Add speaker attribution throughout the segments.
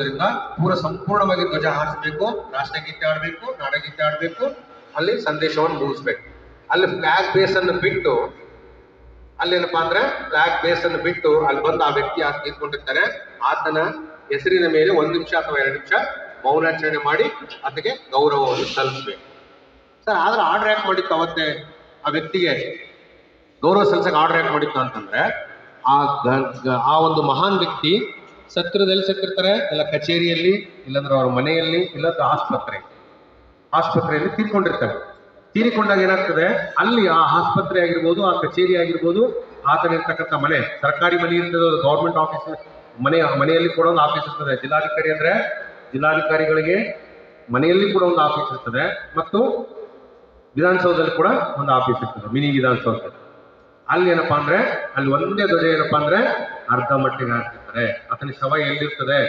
Speaker 1: ಅದರಿಂದ ಪೂರ ಸಂಪೂರ್ಣವಾಗಿ ಧ್ವಜ ಹಾರಿಸಬೇಕು, ರಾಷ್ಟ್ರಗೀತೆ ಆಡಬೇಕು ನಾಡಗೀತೆ ಆಡಬೇಕು ಅಲ್ಲಿ ಸಂದೇಶವನ್ನು ಮುಗಿಸ್ಬೇಕು ಅಲ್ಲಿ ಫ್ಲಾಗ್ ಬೇಸ್ ಅನ್ನು ಬಿಟ್ಟು ಅಲ್ಲೇನಪ್ಪಾ ಅಂದ್ರೆ ಫ್ಲಾಗ್ ಬೇಸ್ ಅನ್ನು ಬಿಟ್ಟು ಅಲ್ಲಿ ಬಂದು ಆ ವ್ಯಕ್ತಿ ಆತ ನಿಂತ್ಕೊಂಡಿರ್ತಾರೆ. ಆತನ ಹೆಸರಿನ ಮೇಲೆ ಒಂದು ನಿಮಿಷ ಅಥವಾ ಎರಡು ನಿಮಿಷ ಮೌನಾಚರಣೆ ಮಾಡಿ ಅದಕ್ಕೆ ಗೌರವವನ್ನು ಸಲ್ಲಿಸ್ಬೇಕು. ಸರ್, ಆದ್ರೆ ಆರ್ಡರ್ ಯಾಕೆ ಮಾಡಿತ್ತು ಅವತ್ತೇ? ಆ ವ್ಯಕ್ತಿಗೆ ಗೌರವ ಸಲ್ಲಿಸಕ್ಕೆ ಆರ್ಡರ್ ಯಾಕೆ ಮಾಡಿತ್ತು ಅಂತಂದ್ರೆ ಆ ಒಂದು ಮಹಾನ್ ವ್ಯಕ್ತಿ ಸತ್ತಿರದಲ್ಲಿ ಸತ್ತಿರ್ತಾರೆ ಇಲ್ಲ ಕಚೇರಿಯಲ್ಲಿ, ಇಲ್ಲಾಂದ್ರೆ ಅವ್ರ ಮನೆಯಲ್ಲಿ, ಇಲ್ಲಾಂದ್ರೆ ಆಸ್ಪತ್ರೆ. ಆಸ್ಪತ್ರೆಯಲ್ಲಿ ತೀರ್ಕೊಂಡಿರ್ತಾರೆ. ತೀರಿಕೊಂಡಾಗ ಏನಾಗ್ತದೆ? ಅಲ್ಲಿ ಆ ಆಸ್ಪತ್ರೆ ಆಗಿರ್ಬೋದು, ಆ ಕಚೇರಿ ಆಗಿರ್ಬೋದು, ಆತನಿರ್ತಕ್ಕಂಥ ಮನೆ, ಸರ್ಕಾರಿ ಮನೆ ಇರ್ತದೆ, ಗೌರ್ಮೆಂಟ್ ಆಫೀಸ್, ಮನೆ, ಮನೆಯಲ್ಲಿ ಕೂಡ ಒಂದು ಆಫೀಸ್ ಇರ್ತದೆ. ಜಿಲ್ಲಾಧಿಕಾರಿ ಅಂದ್ರೆ ಜಿಲ್ಲಾಧಿಕಾರಿಗಳಿಗೆ ಮನೆಯಲ್ಲಿ ಕೂಡ ಒಂದು ಆಫೀಸ್ ಇರ್ತದೆ ಮತ್ತು ವಿಧಾನಸೌಧದಲ್ಲಿ ಕೂಡ ಒಂದು ಆಫೀಸ್ ಇರ್ತದೆ, ಮಿನಿ ವಿಧಾನಸೌಧ. ಅಲ್ಲಿ ಏನಪ್ಪಾ ಅಂದ್ರೆ, ಅಲ್ಲಿ ಒಂದೇ ಧ್ವಜ ಏನಪ್ಪಾ ಅಂದ್ರೆ, ಅರ್ಧ ಮಟ್ಟಿಗೆ ಹಾಕ್ತಿರ್ತಾರೆ ಆತನ ಶವ ಎಲ್ಲಿರ್ತದೆ?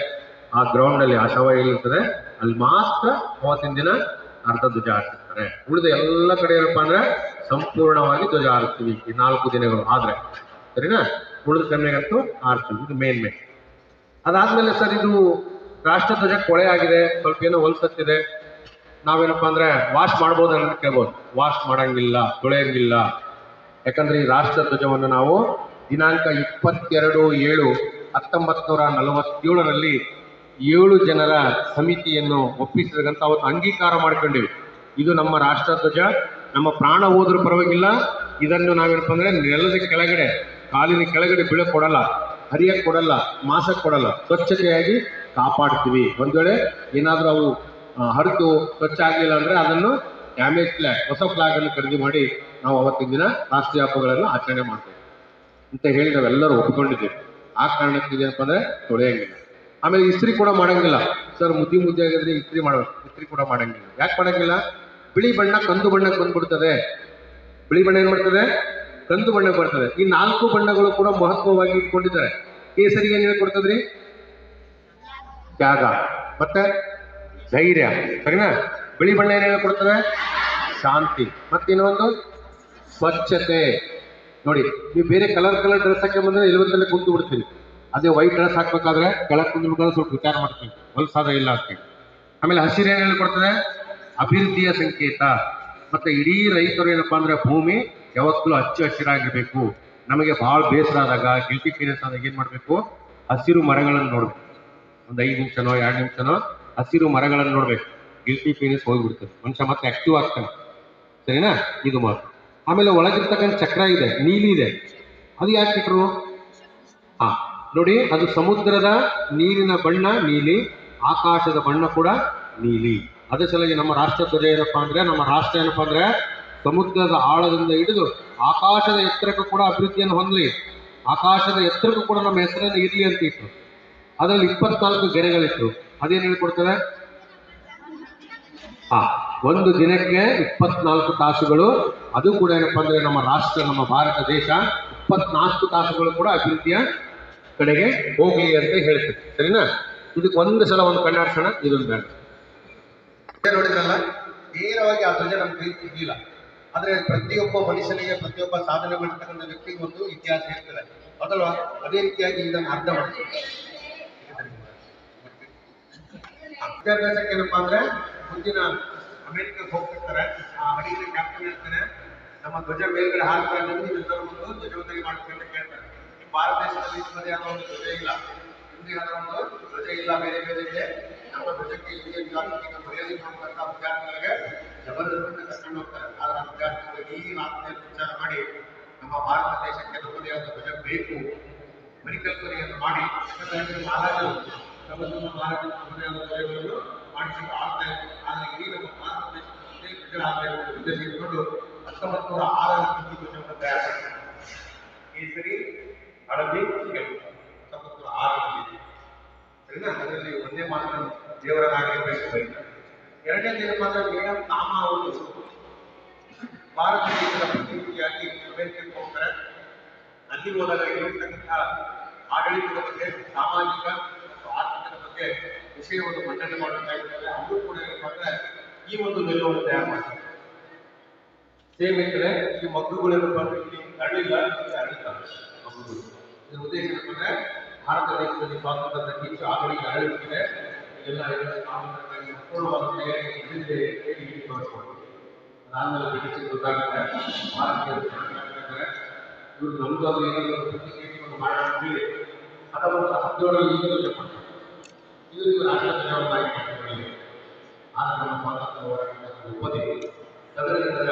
Speaker 1: ಆ ಗ್ರೌಂಡ್ ಅಲ್ಲಿ ಆ ಶವ ಎಲ್ಲಿರ್ತದೆ? ಅಲ್ಲಿ ಮಾತ್ರ ಅವತ್ತಿನ ದಿನ ಅರ್ಧ ಧ್ವಜ ಹಾಕಿರ್ತಾರೆ ಉಳಿದ ಎಲ್ಲ ಕಡೆ ಏನಪ್ಪ ಅಂದ್ರೆ ಸಂಪೂರ್ಣವಾಗಿ ಧ್ವಜ ಹಾರಿಸ್ತೀವಿ ಈ ನಾಲ್ಕು ದಿನಗಳು. ಆದ್ರೆ ಸರಿನಾ? ಉಳಿದ ಕನ್ನೆಗಂತೂ ಹಾರ್ತೀವಿ ಇದು ಮೇನ್ ಮೇನ್ ಅದಾದ್ಮೇಲೆ ಸರ್ ಇದು ರಾಷ್ಟ್ರಧ್ವಜ ಕೊಳೆ ಆಗಿದೆ. ಸ್ವಲ್ಪ ಏನೋ ಹೊಲ್ಸತ್ತಿದೆ ನಾವೇನಪ್ಪ ಅಂದ್ರೆ ವಾಶ್ ಮಾಡ್ಬೋದು ಅಂತ ಕೇಳ್ಬೋದು. ವಾಶ್ ಮಾಡಂಗಿಲ್ಲ, ತೊಳೆಯಂಗಿಲ್ಲ. ಯಾಕಂದ್ರೆ ಈ ರಾಷ್ಟ್ರ ಧ್ವಜವನ್ನು ನಾವು ದಿನಾಂಕ ಇಪ್ಪತ್ತೆರಡು ಏಳು ಹತ್ತೊಂಬತ್ತು ನೂರ ನಲವತ್ತೇಳರಲ್ಲಿ ಏಳು ಜನರ ಸಮಿತಿಯನ್ನು ಒಪ್ಪಿಸಿದಂತ ಅವತ್ತು ಅಂಗೀಕಾರ ಮಾಡ್ಕೊಂಡಿವಿ. ಇದು ನಮ್ಮ ರಾಷ್ಟ್ರ ಧ್ವಜ, ನಮ್ಮ ಪ್ರಾಣ ಹೋದ್ರೂ ಪರವಾಗಿಲ್ಲ. ಇದನ್ನು ನಾವೇನಪ್ಪ ಅಂದ್ರೆ ನೆಲದ ಕೆಳಗಡೆ, ಕಾಲಿನ ಕೆಳಗಡೆ ಬೀಳಕ್ ಕೊಡಲ್ಲ ಹರಿಯಕ್ ಕೊಡಲ್ಲ ಮಾಸಕ್ಕೆ ಕೊಡಲ್ಲ, ಸ್ವಚ್ಛತೆಯಾಗಿ ಕಾಪಾಡ್ತೀವಿ. ಒಂದು ವೇಳೆ ಏನಾದರೂ ಅವು ಹರಿದು ಸ್ವಚ್ಛ ಆಗಲಿಲ್ಲ ಅಂದ್ರೆ ಅದನ್ನು ಡ್ಯಾಮೇಜ್ ಫ್ಲಾಗ್ ಹೊಸ ಫ್ಲಾಗ್ ಅನ್ನು ಖರೀದಿ ಮಾಡಿ ನಾವು ಅವತ್ತಿನ ದಿನ ರಾಷ್ಟ್ರೀಯ ಹಬ್ಬಗಳನ್ನು ಆಚರಣೆ ಮಾಡ್ತೇವೆ. ಅಂತ ಹೇಳಿ ನಾವೆಲ್ಲರೂ ಒಪ್ಪಿಕೊಂಡಿದ್ದೀವಿ ಆ ಕಾರಣಕ್ಕೆ ಏನಪ್ಪ ಅಂದ್ರೆ ತೊಳೆಯಂಗಿಲ್ಲ ಆಮೇಲೆ ಇಸ್ತ್ರಿ ಕೂಡ ಮಾಡಂಗಿಲ್ಲ. ಸರ್, ಮುದ್ದಿ ಮುದ್ದೆ ಆಗಿದ್ರೆ ಇಸ್ತ್ರಿ ಮಾಡಬೇಕು ಇಸ್ತ್ರಿ ಕೂಡ ಮಾಡಂಗಿಲ್ಲ. ಯಾಕೆ ಮಾಡಂಗಿಲ್ಲ? ಬಿಳಿ ಬಣ್ಣ ಕಂದು ಬಣ್ಣಕ್ಕೆ ಬಂದ್ಬಿಡ್ತದೆ. ಬಿಳಿ ಬಣ್ಣ ಏನು ಮಾಡ್ತದೆ? ಕಂದು ಬಣ್ಣ ಬರ್ತದೆ. ಈ ನಾಲ್ಕು ಬಣ್ಣಗಳು ಕೂಡ ಮಹತ್ವವಾಗಿ ಇಟ್ಕೊಂಡಿದ್ದಾರೆ. ಕೇಸರಿಗೆ ಏನ್ ಹೇಳ್ಕೊಡ್ತದ್ರಿ? ತ್ಯಾಗ ಮತ್ತೆ ಧೈರ್ಯ. ಸರಿನಾ? ಬಿಳಿ ಬಣ್ಣ ಏನು ಹೇಳ್ಕೊಡ್ತದೆ? ಶಾಂತಿ. ಮತ್ತೆ ಇನ್ನೊಂದು ಸ್ವಚ್ಛತೆ. ನೋಡಿ, ನೀವು ಬೇರೆ ಕಲರ್ ಕಲರ್ ಡ್ರೆಸ್ ಹಾಕಿ ಬಂದ್ರೆ ಎಲ್ವತ್ತಲ್ಲೇ ಕುಂತು ಬಿಡ್ತೀನಿ. ಅದೇ ವೈಟ್ ಡ್ರೆಸ್ ಹಾಕ್ಬೇಕಾದ್ರೆ ಕೆಳಗೆ ಕುಂದ್ಬೇಕಾದ್ರೆ ಸ್ವಲ್ಪ ವಿಚಾರ ಮಾಡ್ತೀವಿ ಹೊಲ್ಸಾದ ಇಲ್ಲ ಅಂತೀವಿ ಆಮೇಲೆ ಹಸಿರು ಏನ್ ಹೇಳ್ಕೊಡ್ತದೆ ಅಭಿವೃದ್ಧಿಯ ಸಂಕೇತ. ಮತ್ತೆ ಇಡೀ ರೈತರು ಏನಪ್ಪಾ ಅಂದ್ರೆ ಭೂಮಿ ಯಾವತ್ತೂ ಹಚ್ಚು ಹಸಿರಾಗಿರ್ಬೇಕು. ನಮಗೆ ಬಹಳ ಬೇಸರ ಆದಾಗ ಗಿಲ್ಟಿ ಫೀಲಿಯನ್ಸ್ ಆದಾಗ ಏನ್ ಮಾಡ್ಬೇಕು? ಹಸಿರು ಮರಗಳನ್ನು ನೋಡ್ಬೇಕು. ಒಂದು ಐದು ನಿಮಿಷನೋ, ಎರಡು ನಿಮಿಷನೋ ಹಸಿರು ಮರಗಳನ್ನು ನೋಡ್ಬೇಕು. ಗಿಲ್ಟಿ ಫೀಲಿಯನ್ಸ್ ಹೋಗ್ಬಿಡ್ತದೆ ಮನುಷ್ಯ ಮತ್ತೆ ಆಕ್ಟಿವ್ ಆಗ್ತಾನೆ. ಸರಿನಾ? ಇದು ಮಾತು. ಆಮೇಲೆ ಒಳಗಿರ್ತಕ್ಕಂಥ ಚಕ್ರ ಇದೆ, ನೀಲಿ ಇದೆ. ಅದು ಯಾಕೆ ಇಟ್ರು ಹಾ ನೋಡಿ, ಅದು ಸಮುದ್ರದ ನೀರಿನ ಬಣ್ಣ ನೀಲಿ, ಆಕಾಶದ ಬಣ್ಣ ಕೂಡ ನೀಲಿ. ಅದೇ ಸಲುವಾಗಿ ನಮ್ಮ ರಾಷ್ಟ್ರ ಧ್ವಜ ಏನಪ್ಪ ಅಂದರೆ, ನಮ್ಮ ರಾಷ್ಟ್ರ ಏನಪ್ಪ ಅಂದರೆ, ಸಮುದ್ರದ ಆಳದಿಂದ ಹಿಡಿದು ಆಕಾಶದ ಎತ್ತರಕ್ಕೂ ಕೂಡ ಅಭಿವೃದ್ಧಿಯನ್ನು ಹೊಂದಲಿ. ಆಕಾಶದ ಎತ್ತರಕ್ಕೂ ಕೂಡ ನಮ್ಮ ಹೆಸರನ್ನು ಇರಲಿ ಅಂತ ಇತ್ತು ಅದರಲ್ಲಿ ಇಪ್ಪತ್ನಾಲ್ಕು ಗೆರೆಗಳಿತ್ತು. ಅದೇನು ಹೇಳ್ಕೊಡ್ತೇವೆ ಹಾ ಒಂದು ದಿನಕ್ಕೆ ಇಪ್ಪತ್ನಾಲ್ಕು ತಾಸುಗಳು ಅದು ಕೂಡ ಏನಪ್ಪ ಅಂದ್ರೆ ನಮ್ಮ ರಾಷ್ಟ್ರ, ನಮ್ಮ ಭಾರತ ದೇಶ ಇಪ್ಪತ್ನಾಲ್ಕು ತಾಸುಗಳು ಕೂಡ ಅಭಿವೃದ್ಧಿಯ ಕಡೆಗೆ ಹೋಗ್ಲಿ ಅಂತ ಹೇಳ್ತದೆ. ಸರಿನಾ? ಇದಕ್ಕೆ ಒಂದು ಸಲ ಒಂದು ಕಣ್ಣಾಡ್ಸೋಣ, ಇದೊಂದು ಬೇಡ. ನೋಡಿದ್ರಲ್ಲ, ನೇರವಾಗಿ ಆ ಧ್ವಜ ನಮ್ಮ ಕೈ ಇರಲಿಲ್ಲ ಆದರೆ ಪ್ರತಿಯೊಬ್ಬ ಮನುಷ್ಯನಿಗೆ, ಪ್ರತಿಯೊಬ್ಬ ಸಾಧನೆ ಮಾಡಿರ್ತಕ್ಕಂಥ ವ್ಯಕ್ತಿಗೆ ಒಂದು ಇತಿಹಾಸ ಇರ್ತದೆ ಅದಲ್ವಾ ಅದೇ ರೀತಿಯಾಗಿ ಇದನ್ನು ಅರ್ಥ ಮಾಡ್ತೀವಿ. ವಿದ್ಯಾಭ್ಯಾಸಕ್ಕೆ ಏನಪ್ಪಾ ಅಂದ್ರೆ ಮುಂದಿನ ಅಮೆರಿಕಕ್ಕೆ ಹೋಗ್ತಿರ್ತಾರೆ. ಆ ಹಡಗಿನ ಕ್ಯಾಪ್ಟನ್ ಹೇಳ್ತಾನೆ ನಮ್ಮ ಧ್ವಜ ಮೇಲ್ಗಡೆ ಇದ್ದೀವಿ ನೀವೆಲ್ಲರೂ ಒಂದು ಧ್ವಜವಂದನೆ ಮಾಡ್ತೀವಿ ಅಂತ ಕೇಳ್ತಾರೆ. ನಿಮ್ಮ ಭಾರತ ದೇಶದಲ್ಲಿ ನಿಮ್ಮದೇ ಆದ ಒಂದು ಧ್ವಜ ಇಲ್ಲ. ನಿಮ್ಮದೇ ಆದ ಒಂದು ಧ್ವಜ ಇಲ್ಲ, ಬೇರೆ ಬೇರೆ ಇದೆ. ನಮ್ಮ ಧ್ವಜಕ್ಕೆ ಇಲ್ಲಿಗೆ ಜಾಗತಿಕ ಮರ್ಯಾದೆ ಮಾಡುವಂತಹ ವಿದ್ಯಾರ್ಥಿಗಳಿಗೆ ಜಬರ್ದಸ್ತ್ ಕರ್ಕೊಂಡು ಹೋಗ್ತಾರೆ. ಆದ್ರೆ ಆ ವಿದ್ಯಾರ್ಥಿಗಳಿಗೆ ಈ ಆತ್ಮೀಯತೆ ವಿಚಾರ ಮಾಡಿ ನಮ್ಮ ಭಾರತ ದೇಶಕ್ಕೆ ನಮ್ಮದೇ ಆದ ಧ್ವಜ ಬೇಕು. ಪರಿಕಲ್ಪನೆಯನ್ನು ಮಾಡಿ ಮಹಾರಾಜರು ತಮ್ಮ ತಮ್ಮ ಮಹಾರಾಜರು ತಮ್ಮದೇ ಆದ ಧ್ವಜಗಳನ್ನು ಮಾಡಿಕೊಂಡು ಆಗ್ತಾ ಇದ್ರು ಆದರೆ ಇಡೀ ನಮ್ಮ ಭಾರತ ದೇಶದ ಧ್ವಜಗಳಾಗಬೇಕು ಉದ್ದೇಶ ಇಟ್ಕೊಂಡು ಹತ್ತೊಂಬತ್ತು ನೂರ ಆರರ ಕೃತಿ ಧ್ವಜವನ್ನು ಕೇಸರಿ ಹಳದಿ ಕೆಂಪು ಹತ್ತೊಂಬತ್ತು ನೂರ ಆರರಲ್ಲಿ ಸರಿನಾ? ಅದರಲ್ಲಿ ಒಂದೇ ಮಾತ್ರ ದೇವರ ನಾಗರಿಕ ಎರಡನೇ ಮಾತ್ರ ಮೇಡಮ್ ಕಾಮ ಅವರು ಭಾರತ ದೇಶದ ಪ್ರತಿನಿಧಿಯಾಗಿ ಅಮೆರಿಕಕ್ಕೆ ಹೋಗ್ತಾರೆ. ಅಲ್ಲಿ ಹೋದಾಗ ಇರತಕ್ಕಂತಹ ಆಡಳಿತದ ಬಗ್ಗೆ, ಸಾಮಾಜಿಕ ಮತ್ತು ಆರ್ಥಿಕದ ಬಗ್ಗೆ ವಿಷಯವನ್ನು ಮಂಡನೆ ಮಾಡಬೇಕಾಗಿರ್ತದೆ ಅವರು ಕೂಡ ಏನಪ್ಪ ಈ ಒಂದು ಧ್ವಜವನ್ನು ತಯಾರು ಮಾಡ್ತಾರೆ. ಸೇಮ್ ಈ ಏನಪ್ಪ ಅಂದ್ರೆ ಇಲ್ಲಿ ಅರಳಿಲ್ಲ ಇಲ್ಲಿ ಮಗ್ಗುಗಳು ಇದರ ಉದ್ದೇಶ ಏನಪ್ಪ ಅಂದ್ರೆ ಭಾರತ ದೇಶದಲ್ಲಿ ಸ್ವಾತಂತ್ರ್ಯದ ಕಿಚ್ಚು ಆಗಳಿಗೆ ಅರಳುತ್ತಿದೆ ಎಲ್ಲ ಈ ಜವಾಬ್ದಾರಿ ಮಾಡಿಕೊಳ್ಳಿ ಆಗ ನಮ್ಮ ಸ್ವಾತಂತ್ರ್ಯ ಹೋರಾಟದ ಉಪದಿ ತದನಂತರ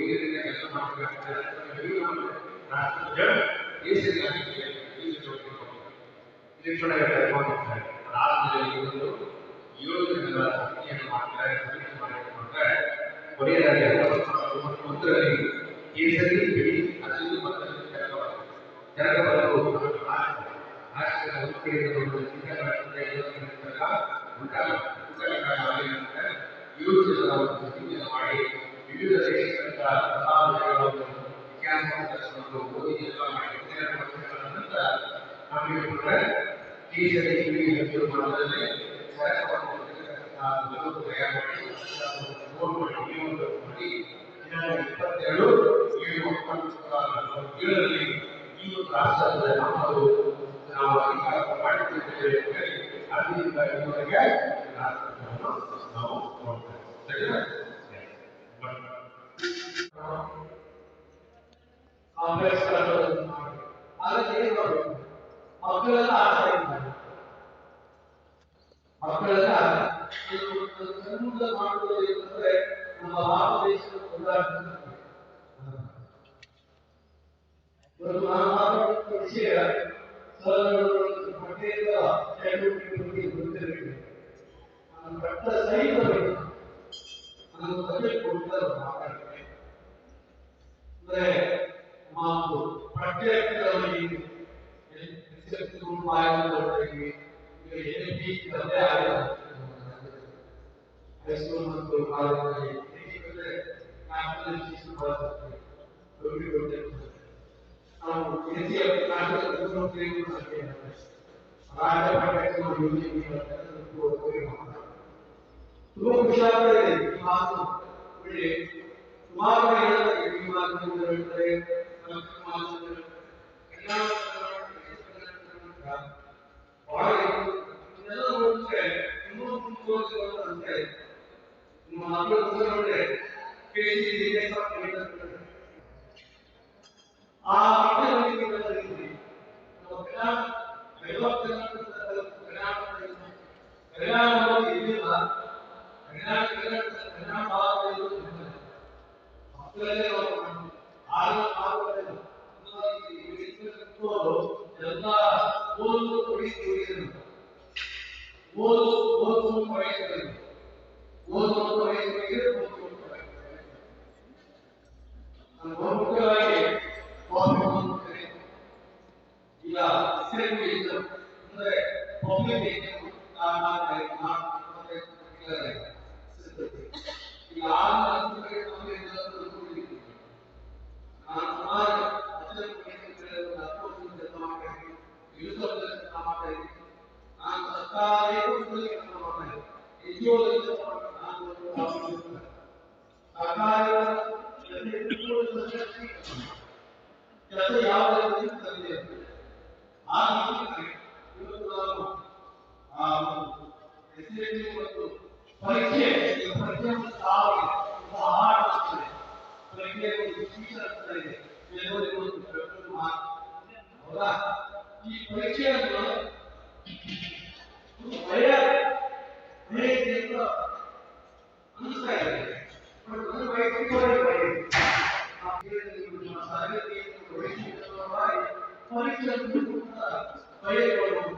Speaker 1: ರೀತಿಯ ಕೆಲಸ ಅದಾದ್ಮೇಲೆ ಇವತ್ತು ಏಳು ದಿನಗಳ ಮಾಡ್ತಾರೆ ಸಮಿತಿ ಮಾಡಿಕೊಂಡ್ರೆ ಕೊನೆಯದಾಗಿ ಕೇಸರಿ ಬಿಳಿ ಹಸಿರು ಮತ್ತು ಕೆಳಗವಾಗಿದೆ ಕೆಳಗವರು ರಾಷ್ಟ್ರದ ಒಂದು ಏಳು ಜನರ ಒಂದು ಮಾಡಿ, ವಿವಿಧ ದೇಶಗಳಿಂದ ಪ್ರಧಾನಗಳನ್ನು ಇತಿಹಾಸವನ್ನು ಓದಿ ಎಲ್ಲ ಮಾಡಿ ಹನ್ನೆರಡು ವರ್ಷಗಳ ನಂತರ ನಮಗೆ ಕೂಡ ಬಿಳಿ ಹಸಿರು ಮಾಡೋದ್ರಲ್ಲಿ ಈ ರಾಷ್ಟ್ರದ ನಮ್ಮದು ನಾವು ಅಧಿಕಾರ ರಾಷ್ಟ್ರವನ್ನು
Speaker 2: ಕಾಂಗ್ರೆಸ್ ಹಾಗಾಗಿ ಏನ್ ಮಾಡ್ಬೇಕು ಮಕ್ಕಳೆಲ್ಲ ಆಸೆ ಇದ್ದಾರೆ ಮಕ್ಕಳೆಲ್ಲ ಕನ್ನಡ ಮಾಡುವುದು ಏನಂದ್ರೆ ನಮ್ಮ ಭಾರತ ದೇಶದ ಉದಾಹರಣೆ ಇವತ್ತು ನಾನು ಮಾತಾಡುವಂತ ವಿಷಯ ಸರಳವಾಗಿ ಪಠ್ಯೇತರ ಚಟುವಟಿಕೆ ಬಗ್ಗೆ ಗೊತ್ತಿರಬೇಕು ನಾನು ಪಟ್ಟ ಸಹಿತ ನಾನು ಸಬ್ಜೆಕ್ಟ್ ಕೊಡ್ತಾರೆ ಮಾತಾಡ್ತೇನೆ ಅಂದ್ರೆ ಮಾತು ಪಠ್ಯಗಳಲ್ಲಿ ಹೈಸ್ಕೂಲ್ ಮತ್ತು ಕಾಲೇಜಲ್ಲಿ ನಾವು ಎನ್ಸಿಎ ರಾಷ್ಟ್ರದ ಮುಖ್ಯಮಂತ್ರಿಗಳು ರಾಜ್ಯ ಪಠ್ಯಕ್ರಮ ಯೋಜನೆ ತುಂಬಾ ಖುಷಿಯಾಗ್ತದೆ ಈ ಮಾತು ಒಳ್ಳೆ ಸುಮಾರು ಕಡೆ ಹೇಳ್ತಾರೆ ಈ ಮಾತು ಹೇಳ್ತಾರೆ ಸಂಸ್ಕೃತ ಮಾತು ಎಲ್ಲ ಬಹಳ ಇದೆಲ್ಲ ನೋಡಿದ್ರೆ ಇನ್ನೂ ಮುಂದುವರಿಸುವಂತೆ ನಿಮ್ಮ ಮಕ್ಕಳು ನೋಡಿದ್ರೆ ಕೇಳಿ ಆ ಮಕ್ಕಳಿಗೆ ನಾವು ಪರಿಣಾಮ ಇದ್ದಿಲ್ಲ ಪರಿಣಾಮ ಪರಿಣಾಮ ಮಕ್ಕಳಲ್ಲೇ ಆರು ಆರು ಎಲ್ಲ ಓದು ಕೊಡಿಸಿ ಓದು ಓದು ವಯಸ್ಸಲ್ಲಿ ಓದು ವಯಸ್ಸಿಗೆ ಓದು ಮುಖ್ಯವಾಗಿ ಈಗ ಅಸೆಂಬ್ಲಿ ಅಂದ್ರೆ ಪಬ್ಲಿಕ್ ಈಗ Oye, por.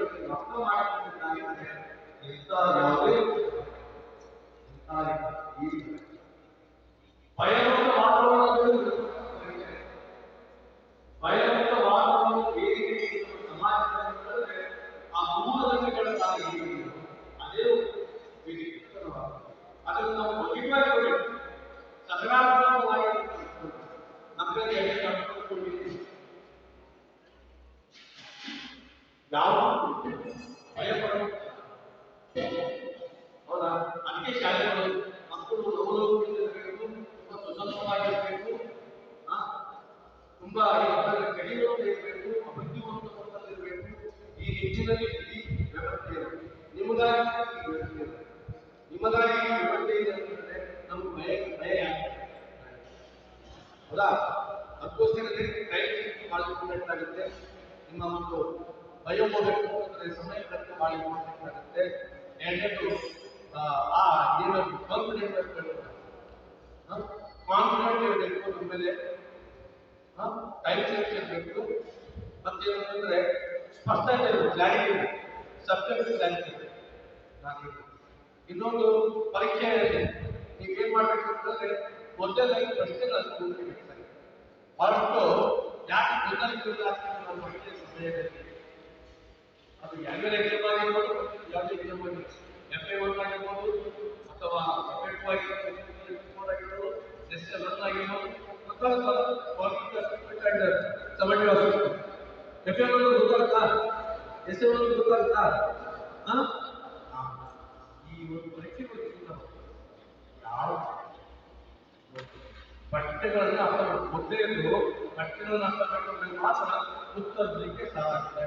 Speaker 2: ಇಂಥ ಯಾವುದೇ ಇಂಥ ಈ ಭಯಮುಕ್ತ ವಾತಾವರಣದಲ್ಲಿ ಭಯಮುಕ್ತ ವಾತಾವರಣ ಹೇಗೆ ಸಮಾಜದಲ್ಲಿ ಆ ಮೂಲಗಳ ಸಾಲಿ ಹೇಗಿದೆಯೋ ಅದೇ ವಿಧಿ ಅದನ್ನು ನಾವು ಮೊಟಿವೇಟ್ ಮಾಡಿ ಸಕಾರಾತ್ಮಕವಾಗಿ ನಮಗೆ ಕಲ್ಪಿಸಿಕೊಂಡಿದ್ದೀವಿ ಯಾವ ಭಯ ಹೌದಾ ಅದಕ್ಕೆ ಶಾಲೆಗಳು ಮಕ್ಕಳು ನವಲೋಕವಾಗಿರಬೇಕು ಮತ್ತು ಸುಸಂಸ್ಕೃತವಾಗಿರಬೇಕು ಆ, ತುಂಬಾ ಇದರಲ್ಲಿ ಕಡಿಮೆಯಿರಬೇಕು ಅಭಿವೃದ್ಧಿವಂತವಾಗಿರಬೇಕು ಈ ನಿಟ್ಟಿನಲ್ಲಿ ಇಡೀ ವ್ಯವಸ್ಥೆ ಇದೆ. ನಿಮಗಾಗಿ ಈ ವ್ಯವಸ್ಥೆ ಇದೆ. ನಿಮಗಾಗಿ ಈ ವ್ಯವಸ್ಥೆ ಇದೆ ಅಂತಂದ್ರೆ ನಮ್ಗೆ ಭಯ ಭಯ ಯಾಕೆ ಹೌದಾ ಅದಕ್ಕೋಸ್ಕರ ಟೈಮ್ ಮಾಡಿಕೊಂಡಾಗುತ್ತೆ ನಿಮ್ಮ ಒಂದು ಭಯ ಹೋಗಬೇಕು ಅಂದ್ರೆ ಸಮಯ ಖರ್ಚು ಮಾಡಿ ಮಾಡಬೇಕಾಗುತ್ತೆ ಎರಡನೇದು ಆ, ಆ ಏನು ಕಾನ್ಫಿಡೆಂಟ್ ಇರಬೇಕು ಕಾನ್ಫಿಡೆಂಟ್ ಇರಬೇಕು ನಮ್ಮ ಮೇಲೆ ಟೈಮ್ ಸೆನ್ಸ್ ಇರಬೇಕು ಮತ್ತೆ ಏನಂದ್ರೆ ಸ್ಪಷ್ಟತೆ ಇರಬೇಕು ಕ್ಲಾರಿಟಿ ಸಬ್ಜೆಕ್ಟ್ ಕ್ಲಾರಿಟಿ ಇನ್ನೊಂದು ಪರೀಕ್ಷೆಯಲ್ಲಿ ನೀವೇನ್ ಮಾಡ್ಬೇಕು ಅಂತಂದ್ರೆ ಮೊದಲನೇ ಪ್ರಶ್ನೆಗಳನ್ನು ಕೂಡಿಸಬೇಕಾಗಿದೆ ಬಹಳಷ್ಟು ಯಾಕೆ ಗೊತ್ತಾಗ್ತಿಲ್ಲ ಪರೀಕ್ಷೆ ಸಮಯದಲ್ಲಿ ಅದು ಯಾವ್ಯಾವ ಎಕ್ಸಾಮ್ ಆಗಿರ್ಬೋದು ಯಾವುದೇ ಎಕ್ಸಾಮ್ ಆಗಿರ್ಬೋದು. ಎಫ್ ಐ ಒನ್ ಆಗಿರ್ಬೋದು ಅಥವಾ ಎಫ್ ಟು ಆಗಿರ್ಬೋದು ಎಸ್ ಎಲ್ ಒನ್ ಆಗಿರ್ಬೋದು ಅಥವಾ ಎಫ್ ಎ ಒನ್ ಗೊತ್ತಾಗ್ತಾ ಎಸ್ ಎ ಒನ್ ಗೊತ್ತಾಗ್ತಾ. ಈ ಗೊತ್ತಿಲ್ಲ ಯಾವ ಬಟ್ಟೆಗಳನ್ನ ಅರ್ಥ ಮೊದಲನೇದು ಪಠ್ಯಗಳನ್ನ ಅರ್ಥ ಮಾಡ್ಕೊಂಡ್ರೆ ಮಾತ್ರ ಉತ್ತರಿಸಲಿಕ್ಕೆ ಸಾಧ್ಯ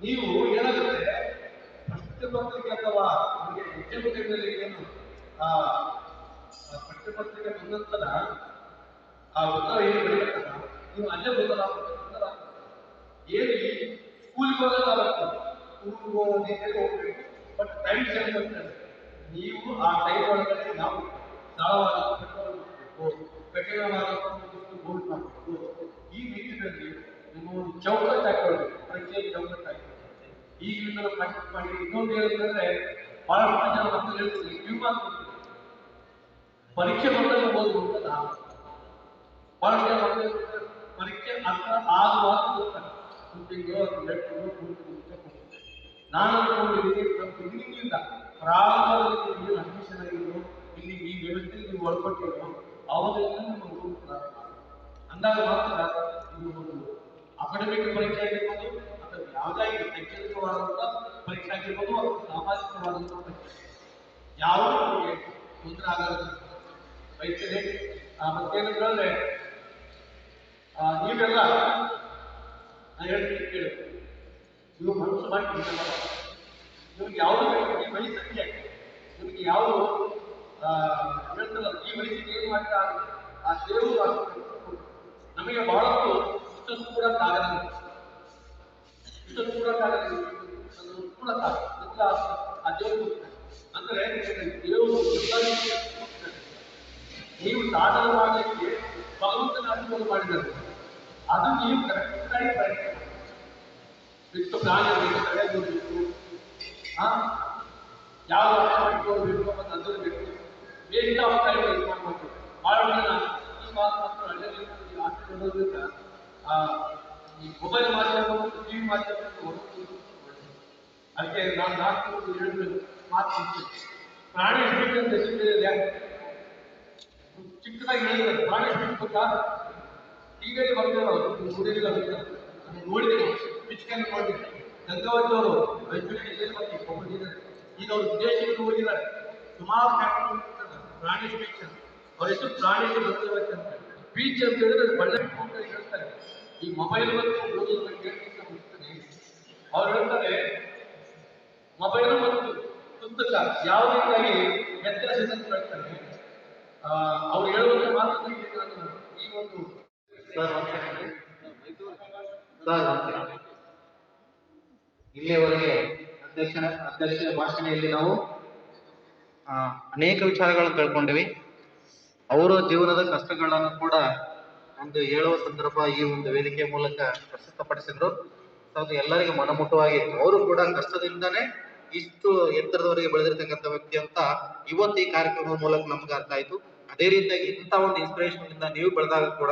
Speaker 2: ನೀವು ಏನಾಗುತ್ತೆ? ಪಠ್ಯಪತ್ರಿಕೆ ಅಥವಾ ನಿಮಗೆ ವಿದ್ಯಾಪೀಠದಲ್ಲಿ ಏನು, ಆ ಆ ಪಠ್ಯ ಪತ್ರಿಕೆ ಬಂದ ನಂತರ ಆ ಉತ್ತರ ಏನು ಬರೀಬೇಕಲ್ಲ ನೀವು ಅಲ್ಲೇ ಬದಲಾಗುತ್ತೆ ಏನು ಸ್ಕೂಲ್ಗೆ ಹೋದಾಗ ಸ್ಕೂಲ್ಗೆ ಹೋಗೋ ಹೋಗ್ಬೇಕು. ಬಟ್ ಟೈಮ್ ನೀವು ಆ ಟೈಮ್ ಒಳಗಡೆ ನಾವು ಸ್ಥಳವಾಗಿ ಕಠಿಣವಾದ ಗೋಲ್ಡ್ ಮಾಡಬೇಕು ಈ ನಿಟ್ಟಿನಲ್ಲಿ ನಿಮ್ಮ ಒಂದು ಚೌಕಟ್ಟು ಹಾಕೊಳ್ಬೇಕು ಪರೀಕ್ಷೆ ಚೌಕಟ್ಟು ಹಾಕೊಳ್ಬೇಕು ಈಗಿನ ಪ್ರಾಕ್ಟೀಸ್ ಮಾಡಿ ಇನ್ನೊಂದು ಏನಂತಂದ್ರೆ ಬಹಳಷ್ಟು ಜನ ಮಕ್ಕಳು ಹೇಳ್ತಾರೆ ಕ್ಯೂ ಮಾಡ್ಕೊಳ್ತೀವಿ ಪರೀಕ್ಷೆ ಬಂದಾಗ ಓದು ಅಂತ ಬಹಳಷ್ಟು ಜನ ಪರೀಕ್ಷೆ ಅರ್ಥ ಆಗುವಾಗ ಓದ್ತಾರೆ ಕುಂತಿಂಗೋ ಲೆಟ್ರು ನಾನು ಅನ್ಕೊಂಡಿದ್ದೀನಿ ನಮ್ಮ ಬಿಗಿನಿಂಗಿಂದ ಪ್ರಾರಂಭದಲ್ಲಿ ನೀವು ಆಗಿರೋ ಇಲ್ಲಿ ಈ ವ್ಯವಸ್ಥೆಗೆ ನೀವು ಒಳಪಟ್ಟಿದ್ರು ಅವಾಗ ನಿಮ್ಮ ಗುರು ಅಂದಾಗ ಮಾತ್ರ ಇದು ಒಂದು ಅಕಾಡೆಮಿಕ್ ಪರೀಕ್ಷೆ ಆಗಿರ್ಬೋದು, ಅಥವಾ ಯಾವುದೇ ಶೈಕ್ಷಣಿಕವಾದಂಥ ಪರೀಕ್ಷೆ ಆಗಿರ್ಬೋದು, ಅಥವಾ ಸಾಮಾಜಿಕವಾದಂಥ ಪರೀಕ್ಷೆ ಯಾವುದೂ ನಿಮಗೆ ತೊಂದರೆ ಆಗಲ್ಲ ಬಯಸ್ತೇನೆ ಮತ್ತೇನಂತಂದ್ರೆ ನೀವೆಲ್ಲ ನಾನು ಹೇಳ್ತೀನಿ ಕೇಳು. ನೀವು ಮನಸ್ಸು ಮಾಡಿ ಕೆಲಸ ನಿಮಗೆ ಯಾವುದು ಈ ವಯಸ್ಸು ಸತ್ಯ ನಿಮಗೆ ಯಾವುದು ಆ, ಹೇಳ್ತಾರಲ್ಲ ಈ ವಯಸ್ಸಿಗೆ ಏನು ಮಾಡ್ತಾ ಆ ಆ ನಮಗೆ ಬಹಳಷ್ಟು ಇಷ್ಟೊಂದು ಕೂಡ ಕಾಗಲ್ಲ ಇಷ್ಟೊಂದು ಕೂಡ ಕಾಗಲ್ಲ ಅದು ಕೂಡ ಆ ದೇವರು ಅಂದ್ರೆ ದೇವರು ನೀವು ಸಾಧನೆ ಮಾಡಲಿಕ್ಕೆ ಭಗವಂತನ ಅನುಕೂಲ ಮಾಡಿದ್ದಾರೆ. ಅದು ನೀವು ಕರೆಕ್ಟಾಗಿ ಪ್ರಯತ್ನ ಎಷ್ಟು ಪ್ರಾಣ ಬೇಕು ತಡೆದು ಆ? ಯಾವ ಇಟ್ಕೊಳ್ಬೇಕು ಮತ್ತು ಅದು ಬೇಕು ವೇಸ್ಟ್ ಆಫ್ ಟೈಮ್ ವೇಸ್ಟ್ ಮಾಡಬೇಕು ಜನ ಈ ಮಾತು ಮತ್ತು ಹಳ್ಳಿಯಲ್ಲಿ ಈ ಇರೋದ್ರಿಂದ ಆ, ಈ ಮೊಬೈಲ್ ಮಾಧ್ಯಮ ಮತ್ತು ಟಿವಿ ಮಾಧ್ಯಮಕ್ಕೆ ಹೊರತು ಅದಕ್ಕೆ ನಾನು ನಾಲ್ಕು ಎರಡು ಮಾತು. ಪ್ರಾಣಿ ಹಿಡಿದು ಅಂತ ಚಿಕ್ಕದಾಗಿ ಹೇಳಿದ್ರೆ ಪ್ರಾಣಿ ಹಿಡಿದು ಗೊತ್ತಾ? ಟಿವಿಯಲ್ಲಿ ಬರ್ತಾರೆ ಅವರು ನೋಡಿದ್ದೀನಿ ಪಿಚ್ಕನ್ನು ನೋಡಿದ್ದೀನಿ ಗಂಗಾವತಿ ಅವರು ವೈದ್ಯುತಿಕ ಮತ್ತೆ ಹೋಗಿದ್ದಾರೆ ಈಗ ಅವರು ವಿದೇಶಕ್ಕೆ ಹೋಗಿದ್ದಾರೆ. ಸುಮಾರು ಫ್ಯಾಕ್ಟರಿ ಪ್ರಾಣಿ ಬೀಚ್ ಅವ್ರ ಹೆಸರು ಪ್ರಾಣಿ ಗಂಗಾವತಿ ಅಂತ ಸ್ಪೀಚ್ ಅಂತ ಹೇಳಿದ್ರೆ ಬಳ್ಳಾರಿ ಅಂತ ಹೇಳ್ತಾರೆ. ಈ ಮೊಬೈಲ್ ಮತ್ತು ಓದೋದ್ರ ಬಗ್ಗೆ ನಾನು ಅವ್ರು ಹೇಳ್ತಾರೆ ಮೊಬೈಲ್ ಮತ್ತು ಪುಸ್ತಕ ಯಾವ ರೀತಿಯಾಗಿ ವ್ಯತ್ಯಾಸ ಹೇಳ್ತಾರೆ. ಅವ್ರು ಹೇಳುವಂತ ಮಾತ್ರ ಈ ಒಂದು
Speaker 3: ಸರ್. ಸರ್. ಇಲ್ಲಿಯವರೆಗೆ ಅಧ್ಯಕ್ಷನ ಅಧ್ಯಕ್ಷರ ಭಾಷಣೆಯಲ್ಲಿ ನಾವು ಅನೇಕ ವಿಚಾರಗಳನ್ನು ತಿಳ್ಕೊಂಡಿವಿ. ಅವರ ಜೀವನದ ಕಷ್ಟಗಳನ್ನು ಕೂಡ ಒಂದು ಹೇಳುವ ಸಂದರ್ಭ ಈ ಒಂದು ವೇದಿಕೆ ಮೂಲಕ ಪ್ರಸ್ತುತಪಡಿಸಿದ್ರು. ಅದು ಎಲ್ಲರಿಗೂ ಮನಮುಟ್ಟವಾಗಿ ಅವರು ಕೂಡ ಕಷ್ಟದಿಂದಾನೇ ಇಷ್ಟು ಎತ್ತರದವರೆಗೆ ಬೆಳೆದಿರ್ತಕ್ಕಂಥ ವ್ಯಕ್ತಿ ಅಂತ ಇವತ್ತು ಈ ಕಾರ್ಯಕ್ರಮದ ಮೂಲಕ ನಮ್ಗೆ ಅರ್ಥ ಆಯ್ತು. ಅದೇ ರೀತಿಯಾಗಿ ಇಂಥ ಒಂದು ಇನ್ಸ್ಪಿರೇಷನ್ ಇಂದ ನೀವು ಬೆಳೆದಾಗ ಕೂಡ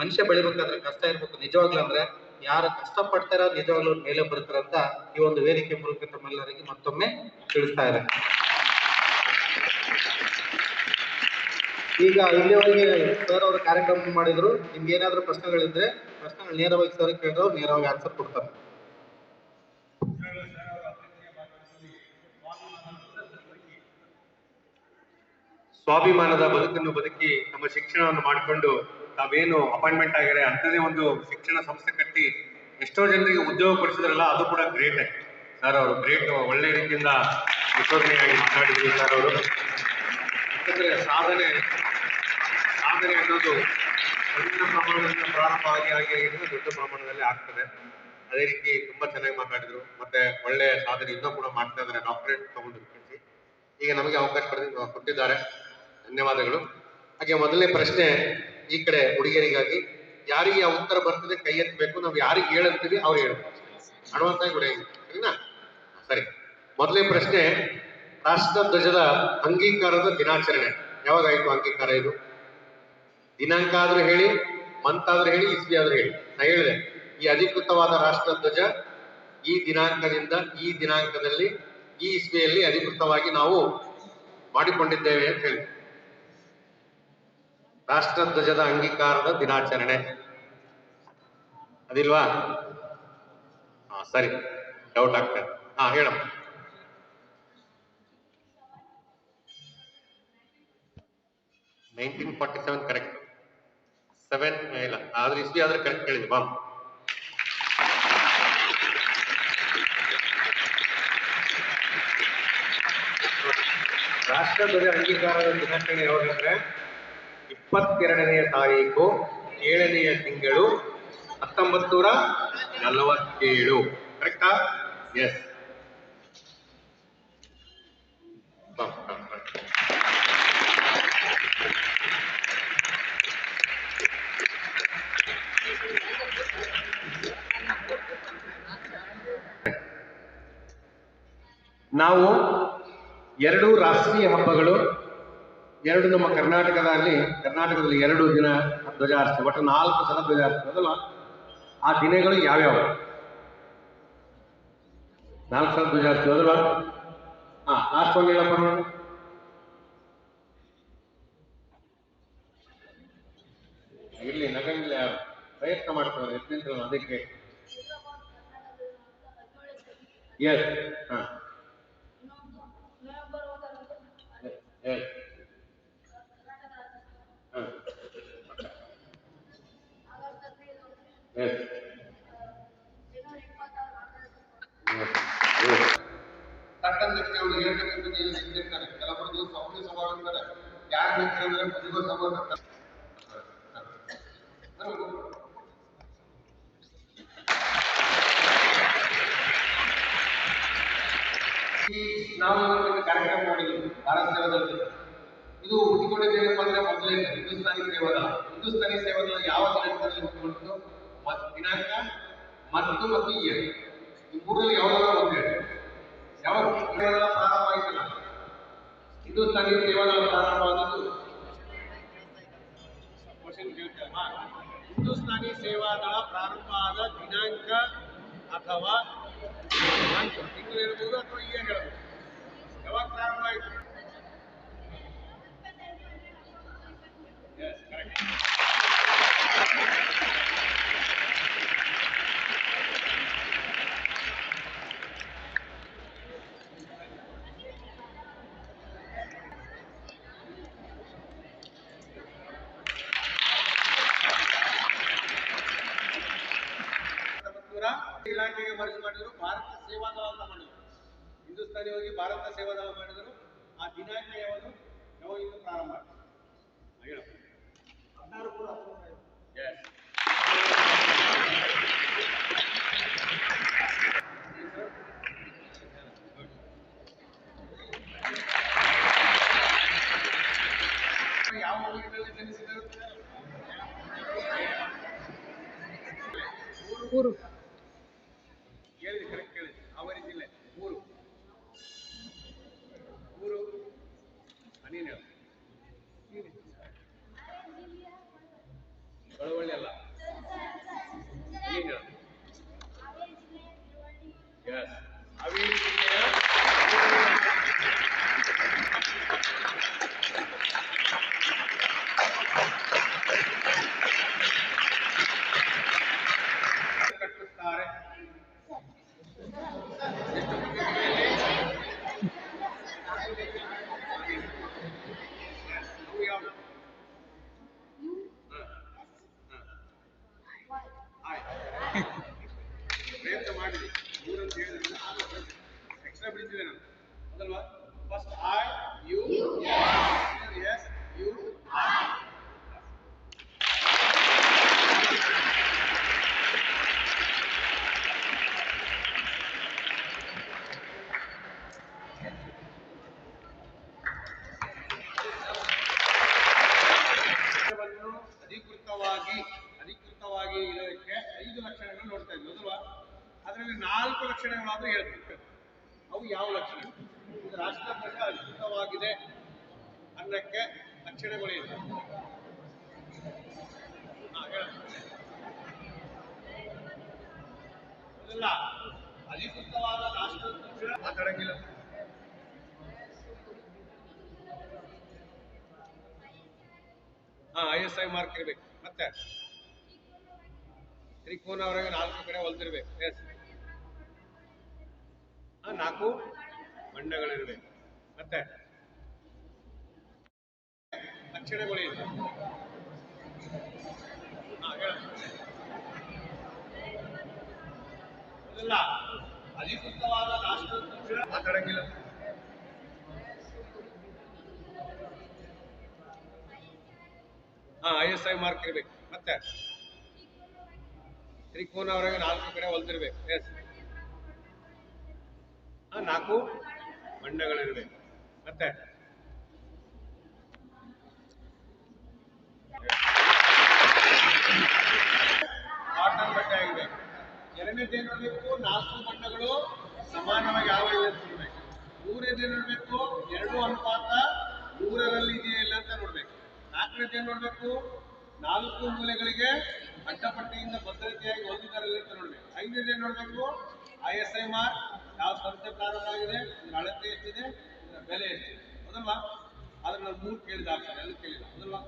Speaker 3: ಮನುಷ್ಯ ಬೆಳಿಬೇಕಾದ್ರೆ ಕಷ್ಟ ಇರ್ಬೇಕು. ನಿಜವಾಗ್ಲೂ ಅಂದ್ರೆ ಯಾರು ಕಷ್ಟಪಡ್ತಾರೋ ನಿಜವಾಗ್ಲೂ ಮೇಲೆ ಬರ್ತಾರಂತ ಈ ಒಂದು ವೇದಿಕೆ ಮೂಲಕ ತಮ್ಮೆಲ್ಲರಿಗೆ ಮತ್ತೊಮ್ಮೆ ತಿಳಿಸ್ತಾ ಇದೆ ಈಗ ಇಲ್ಲಿವರೆಗೆ ಸರ್ ಅವರು ಕಾರ್ಯಕ್ರಮ ಮಾಡಿದ್ರು. ನಿಮ್ಗೆ ಏನಾದ್ರು ಪ್ರಶ್ನೆಗಳಿದ್ರೆ ಪ್ರಶ್ನೆಗಳು ನೇರವಾಗಿ ಸರ್ ಕೇಳಿದ್ರು, ನೇರವಾಗಿ ಆನ್ಸರ್ ಕೊಡ್ತಾರೆ.
Speaker 1: ಸ್ವಾಭಿಮಾನದ ಬದುಕನ್ನು ಬದುಕಿ ತಮ್ಮ ಶಿಕ್ಷಣವನ್ನು ಮಾಡಿಕೊಂಡು ತಾವೇನು ಅಪಾಯಿಂಟ್ಮೆಂಟ್ ಆಗಿದೆ ಅಂಥದೇ ಒಂದು ಶಿಕ್ಷಣ ಸಂಸ್ಥೆ ಕಟ್ಟಿ ಎಷ್ಟೋ ಜನರಿಗೆ ಉದ್ಯೋಗ ಕೊಡಿಸಿದ್ರಲ್ಲ, ಅದು ಕೂಡ ಗ್ರೇಟ್ ಸರ್ ಅವರು ಗ್ರೇಟ್, ಒಳ್ಳೆ ರೀತಿಯಿಂದ ವಿಶ್ವಸನೀಯವಾಗಿ ಮಾತಾಡಿದ್ರು ಸರ್ ಅವರು. ಯಾಕಂದ್ರೆ ಸಾಧನೆ ಸಾಧನೆ ಅನ್ನೋದು ಸಣ್ಣ ಪ್ರಮಾಣದಿಂದ ಪ್ರಾರಂಭ ಆಗಿ ಆಗಿ ದೊಡ್ಡ ಪ್ರಮಾಣದಲ್ಲಿ ಆಗ್ತದೆ. ಅದೇ ರೀತಿ ತುಂಬಾ ಚೆನ್ನಾಗಿ ಮಾತಾಡಿದ್ರು. ಮತ್ತೆ ಒಳ್ಳೆ ಸಾಧನೆ ಇನ್ನೂ ಕೂಡ ಮಾಡ್ತಾ ಇದ್ದಾರೆ, ಡಾಕ್ಟರೇಟ್ ತಗೊಂಡು ಈಗ ನಮಗೆ ಅವಕಾಶ ಪಡೆದು ಕೊಟ್ಟಿದ್ದಾರೆ. ಧನ್ಯವಾದಗಳು. ಹಾಗೆ ಮೊದಲನೇ ಪ್ರಶ್ನೆ ಈ ಕಡೆ ಹುಡುಗಿಯರಿಗಾಗಿ, ಯಾರಿಗೆ ಯಾವ ಉತ್ತರ ಬರ್ತದೆ ಕೈ ಎತ್ತಬೇಕು ನಾವು ಯಾರಿಗೆ ಹೇಳ್ತೀವಿ ಅವ್ರು ಹೇಳ್ಬೇಕು ಅಣುವಂತ ಸರಿ. ಮೊದಲೇ ಪ್ರಶ್ನೆ, ರಾಷ್ಟ್ರ ಧ್ವಜದ ಅಂಗೀಕಾರದ ದಿನಾಚರಣೆ. ಯಾವಾಗ ಆಯ್ತು ಅಂಗೀಕಾರ ಇದು? ದಿನಾಂಕ ಆದ್ರೂ ಹೇಳಿ, ಮಂತ್ ಆದ್ರೂ ಹೇಳಿ, ಇಸ್ವಿ ಆದ್ರೂ ಹೇಳಿ. ನಾ ಹೇಳಿದೆ, ಈ ಅಧಿಕೃತವಾದ ರಾಷ್ಟ್ರ ಧ್ವಜ ಈ ದಿನಾಂಕದಿಂದ ಈ ದಿನಾಂಕದಲ್ಲಿ ಈ ಇಸ್ವಿಯಲ್ಲಿ ಅಧಿಕೃತವಾಗಿ ನಾವು ಮಾಡಿಕೊಂಡಿದ್ದೇವೆ ಅಂತ ಹೇಳಿ ರಾಷ್ಟ್ರ ಧ್ವಜದ ಅಂಗೀಕಾರದ ದಿನಾಚರಣೆ. ಅದಿಲ್ವಾ? ಹಾ, ಸರಿ. ಡೌಟ್ ಆಗ್ತದೆ ಹಾ, ಹೇಳಮ್ಮ. Nineteen forty seven correct seven ಇಲ್ಲ. ಆದ್ರೆ ಇಸ್ವಿ ಆದ್ರೆ ಕರೆಕ್ಟ್ ಹೇಳಿದ್ವಿ ಬಾಮ್. ರಾಷ್ಟ್ರಧ್ವಜ ಅಂಗೀಕಾರದ ದಿನಾಚರಣೆ ಯಾವಾಗಂದ್ರೆ ಇಪ್ಪತ್ತೆರಡನೆಯ ತಾರೀಕು ಏಳನೆಯ ತಿಂಗಳು ಹತ್ತೊಂಬತ್ತು ನೂರ ನಲವತ್ತೇಳು ಕರೆಕ್ಟಾ ಎಸ್ ನಾವು ಎರಡು ರಾಷ್ಟ್ರೀಯ ಹಬ್ಬಗಳು ಎರಡು ನಮ್ಮ ಕರ್ನಾಟಕದಲ್ಲಿ ಕರ್ನಾಟಕದಲ್ಲಿ ಎರಡು ದಿನ ಧ್ವಜ ಹಾರಿಸ್ತೀವಿ. ಒಟ್ಟು ನಾಲ್ಕು ಸಲ ಧ್ವಜ ಹಾರಿಸ್ತೀವಿ. ಅದಲ್ಲ ಆ ದಿನಗಳು ಯಾವ್ಯಾವ? ನಾಲ್ಕು ಸಲ ಧ್ವಜ ಹಾರಿಸ್ತೀವಿ. ಅದಲ್ಲ ಹಾ ಲಾಸ್ಟ್ ಒಂದು ಹೇಳಪ್ಪ ನೋಡಿ. ಇಲ್ಲಿ ನಗಂಗಿಲ್ಲ ಯಾರು? ಪ್ರಯತ್ನ ಮಾಡ್ತಾರೆ ಎತ್ತಿಂತ ಅದಕ್ಕೆ. ಎಸ್ ಹಾ. ಎಸ್
Speaker 4: ಕಾರ್ಯಕ್ರಮ ಭಾರತ ಇದು ಹುಟ್ಟಿಕೊಂಡಿದ್ದೇನಪ್ಪ ಅಂದ್ರೆ ಮೊದಲೇ ಹಿಂದೂಸ್ತಾನಿ ಸೇವಾದ ಹಿಂದೂಸ್ತಾನಿ ಸೇವಾದಲ್ಲಿ ಯಾವ ಕಾರ್ಯಕ್ರಮದಲ್ಲಿ ಹುಟ್ಟಿಕೊಂಡು ದಿನಾಂಕ ಮತ್ತು ಮತ್ತು ಇಯರ್ ಈ ಮೂರಲ್ಲಿ ಯಾವ್ದಾದ್ರು ಒಂದು ಹೇಳಿ ಯಾವಾಗ ಸೇವಾದಳ ಪ್ರಾರಂಭ ಆಯ್ತಲ್ಲ ಹಿಂದೂಸ್ತಾನಿ ಸೇವಾದಳ ಪ್ರಾರಂಭ ಆದದ್ದು
Speaker 1: ಕ್ವಶನ್ ಕೇಳ್ತಾರೆ ಹಾ. ಹಿಂದೂಸ್ತಾನಿ ಸೇವಾದಳ ಪ್ರಾರಂಭ ಆದ ದಿನಾಂಕ ಅಥವಾ ದಿನಾಂಕ ತಿಂಗಳು ಹೇಳ್ಬೋದು ಅಥವಾ ಇಯರ್ ಹೇಳ್ಬೋದು ಯಾವಾಗ ಪ್ರಾರಂಭ ಆಯಿತು Yes, correct. ಮಾರ್ಕ್ ಇರ್ಬೇಕು. ಮತ್ತೆ ತ್ರಿಕೋನ ಹೊರಗೆ ನಾಲ್ಕು ಕಡೆ ಹೊಲ್ದಿರ್ಬೇಕು. ಎಸ್ ನಾಲ್ಕು ಬಣ್ಣಗಳಿರ್ಬೇಕು ಮತ್ತೆ ಅಕ್ಷರಗಳು ಅದಲ್ಲ ಅಧಿಕೃತವಾದ ರಾಷ್ಟ್ರ ಮಾತಾಡಂಗಿಲ್ಲ. ಹಾ ಐ ಎಸ್ ಐ ಮಾರ್ಕ್ ಇರ್ಬೇಕು. ಮತ್ತೆ? ತ್ರಿಕೋನ ನಾಲ್ಕು ಕಡೆ ಹೊಲ್ದಿರ್ಬೇಕು. ಎಸ್ ಹಾ, ನಾಲ್ಕು ಬಣ್ಣಗಳಿರ್ಬೇಕು ಮತ್ತೆ? ಕಾಟನ್ ಬಟ್ಟೆ ಆಗಿರ್ಬೇಕು ಎರಡನೇ ಏನ್ ನೋಡ್ಬೇಕು ನಾಲ್ಕು ಬಣ್ಣಗಳು ಸಮಾನವಾಗಿ ಯಾವ ನೋಡ್ಬೇಕು ಮೂರನೇದು ಏನ್ ಎರಡು ಅನುಪಾತ, ಮೂರರಲ್ಲಿ ಇದೆಯಾ ಇಲ್ಲ ಅಂತ ನೋಡ್ಬೇಕು. ನಾಲ್ಕನೇದು ನೋಡಬೇಕು. ನಾಲ್ಕು ಮೂಲೆಗಳಿಗೆ ಅಡ್ಡಪಟ್ಟಿಯಿಂದ ಭದ್ರತೆಯಾಗಿ ಹೊಂದಿದ್ದಾರೆ ಅಂತ ನೋಡ್ಬೇಕು ಐದನೇದು ನೋಡಬೇಕು. ಐ ಎಸ್ ಐ ಮಾರ್ ಯಾವ ಸಂಸ್ಥೆ ಪ್ರಾರಂಭ ಆಗಿದೆ? ಅದರ ಅಳತೆ ಎಷ್ಟಿದೆ? ಅದರ ಬೆಲೆ ಎಷ್ಟಿದೆ? ಹೌದಲ್ವಾ ಅದನ್ನು ನಾನು ಮೂರು ಕೇಳಿದ ಆಗ್ತದೆ ಎಲ್ಲ ಕೇಳಿಲ್ಲ. ಹೌದಲ್ವಾ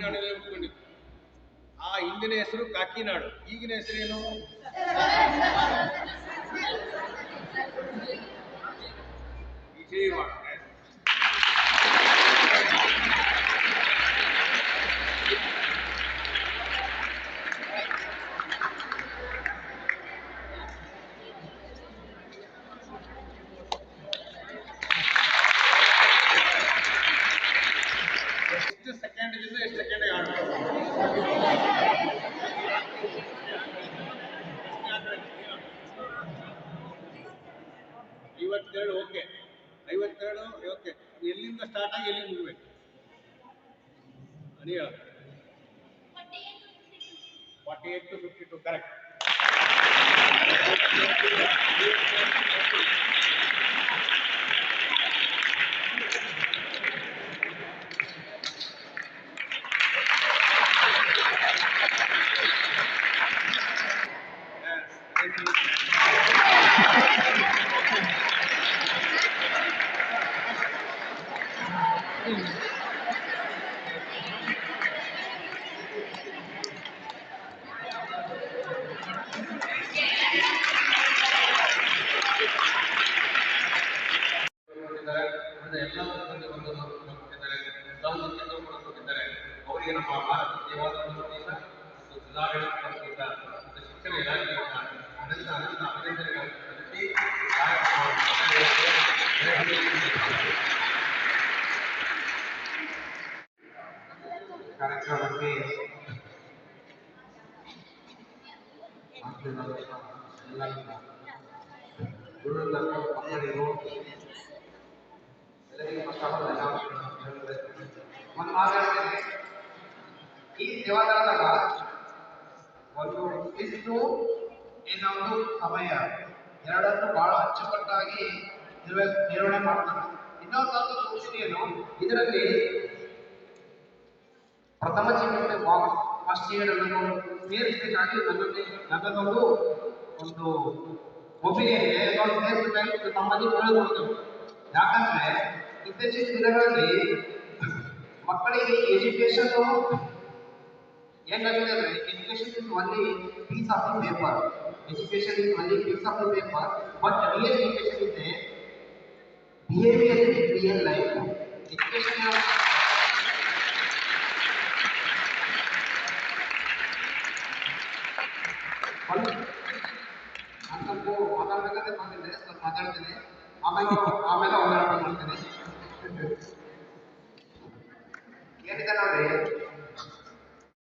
Speaker 1: ಕಾಕಿನಾಡಲ್ಲೇ ಹುಟ್ಕೊಂಡಿದ್ದು ಆ ಹಿಂದಿನ ಹೆಸರು ಕಾಕಿನಾಡು ಈಗಿನ ಹೆಸರೇನು
Speaker 5: ವಿಜಯವಾಡ ನಿರ್ವ- ನಿರ್ವಹಣೆ ಮಾಡ್ತಾರೆ ಇನ್ನೊಂದು ಸೂಚನೆಯನ್ನು ಇದರಲ್ಲಿ ಪ್ರಥಮ ಚಿಕಿತ್ಸೆ ಬಾಕ್ಸ್ ಫಸ್ಟ್ ಏಡ್ ಅನ್ನು ಸೇರಿಸಬೇಕಾಗಿ ನನ್ನಲ್ಲಿ ನನ್ನದೊಂದು ಒಂದು ಒಪಿನಿಯನ್ ಇದೆ ಅದನ್ನು ಸೇರಿಸಬೇಕಾಗಿ ಇದು ತಮ್ಮಲ್ಲಿ ಕೇಳಿಕೊಳ್ಳುತ್ತೇವೆ ಯಾಕಂದ್ರೆ ಇತ್ತೀಚಿನ ದಿನಗಳಲ್ಲಿ ಮಕ್ಕಳಿಗೆ ಎಜುಕೇಶನ್ ಹೆಂಗಾಗಿದೆ ಅಂದ್ರೆ education is only piece of the paper education is only piece of the paper but real education ಇದೆ behavior in real life. Education of ಅಂತೂ ಮಾತಾಡ್ಬೇಕಾದ್ರೆ ಬಂದಿದ್ದೆ ಸ್ವಲ್ಪ ಮಾತಾಡ್ತೀನಿ ಆಮೇಲೆ ಆಮೇಲೆ ಒಂದಾಡ್ಕೊಂಡು ಮಾಡ್ತೀನಿ ಏನಿದೆ ನೋಡ್ರಿ